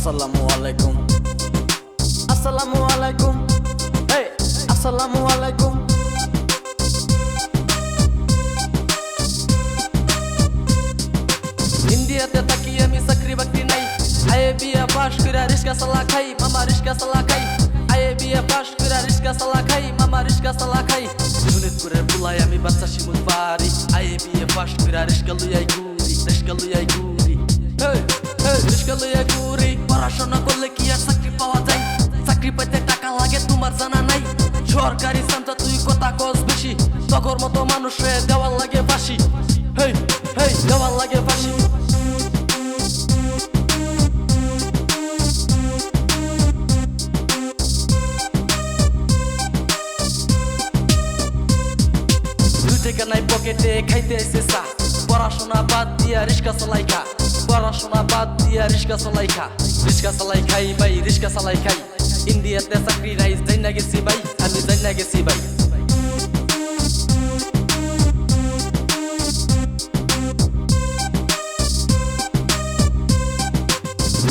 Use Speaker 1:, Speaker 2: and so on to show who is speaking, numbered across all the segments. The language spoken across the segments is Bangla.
Speaker 1: আসসালামু আলাইকুম। আসসালামু আলাইকুম। হে আসসালামু আলাইকুম। ইন্ডিয়াতে থাকি আমি, চাকরি বাকরি নাই। আয়ে বিয়া পাশ কইরা রিস্কা সালা খাই, মামা রিস্কা সালা খাই। আয়ে বিয়া পাশ কইরা রিস্কা সালা খাই, মামা রিস্কা সালা খাই। শোনিতপুরের বুলাই আমি বাচ্চা শিমুল পারি। আয়ে বিয়া পাশ কইরা রিস্কা লইয়াই গুরি রিস্কা লইয়াই গুরি হে হে পড়াশোনা করলে কি আর চাকরি পাওয়া যায় চাকরি পাইতে টাকা লাগে তোমার জানা নাই সরকারি তুই কথা কস বেশি দেওয়ার লাগে বাসি হেই দুই নাই পকেটে খাইতে এসে চা পড়াশোনা বাদ দিয়া রিস্কা চালাই খা পড়াশোনা বাদ দিয়া রিস্কা চালাই খা রিস্কা চালাই খাই ভাই রিস্কা চালাই খাই ইন্ডিয়াতে চাকরি নাই যাই না গেছি ভাই আমি যাই না গেছি ভাই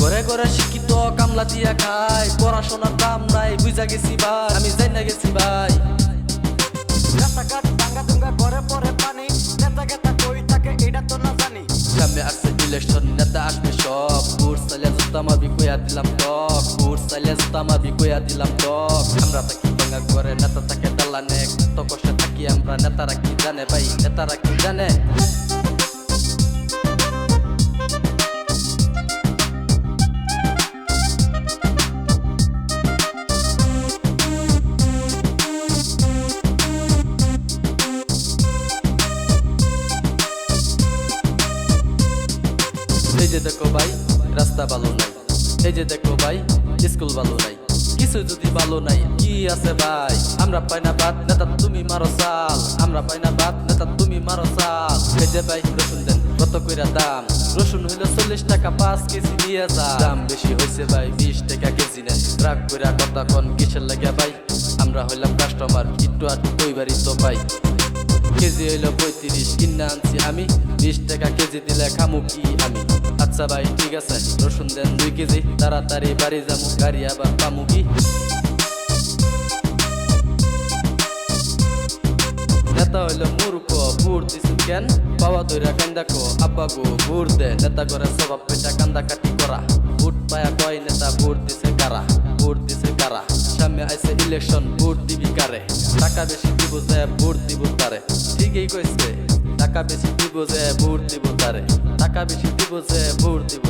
Speaker 1: ঘরে ঘরে শিক্ষিত কামলা দিয়া খাই পড়াশোনার দাম নাই বুঝা গেছি ভাই আমি যাই না গেছি ভাই সামনে আসছে ইলেকশন নেতা আসবে সব। বুট সাইলে জুতা মাবি কইয়া দিলাম টক। বুট সাইলে জুতা মাবি কইয়া দিলাম টক। আমরা থাকি ভাঙা করে নেতা থাকে দালানে। কত কষ্টে থাকি আমরা, নেতারা কি জানে ভাই? নেতারা কি জানে? এই যে দেখো ভাই, রাস্তা ভালো নাই। এই যে দেখো ভাই, স্কুল ভালো নাই। কিছু যদি ভালো নাই, কি আছে ভাই? আমরা পাই না বাদ নেতা তুমি মারো সাল আমরা পাই না বাদ নেতা তুমি মারো সাল এই যে ভাই, রসুন দেন, কত কইরা দাম? রসুন হইল চল্লিশ টাকা, পাঁচ কেজি দিয়ে যা দাম বেশি হয়েছে ভাই, বিশ টাকা কেজি নেন রাগ কইরা কথা কোন, কিসের লাগে ভাই? আমরা হইলাম কাস্টমার একটু আর কইবারই তো পাই। কেজি হইল পঁয়ত্রিশ, কিনা আনছি আমি। বিশ টাকা কেজি দিলে খামু কি আমি? আচ্ছা ভাই, ঠিক আছে। রসুন দেন দুই কেজি, তাড়াতাড়ি বাড়ি যাব। গাড়ি আবার পামু কি? নেতা হইল মূর্খ, ভোট দিছিল কেন? বাবা ধইরা কান্দা কো, আব্বা গো, ভোট দে। নেতা করে স্বভাব পেটা কান্দা কাটি করা। ভোট পায়া কয় নেতা, ভোট দিছে কারা? ভোট দিছে কারা? সামনে আইছে ইলেকশন, ভোট দিবি কারে? টাকা বেশি দিব যে, ভোট দিব তারে। ঠিকই কইছে। টাকা বেশি দিব যে ভোট দিব তারে। টাকা বেশি দিব যে ভোট দিব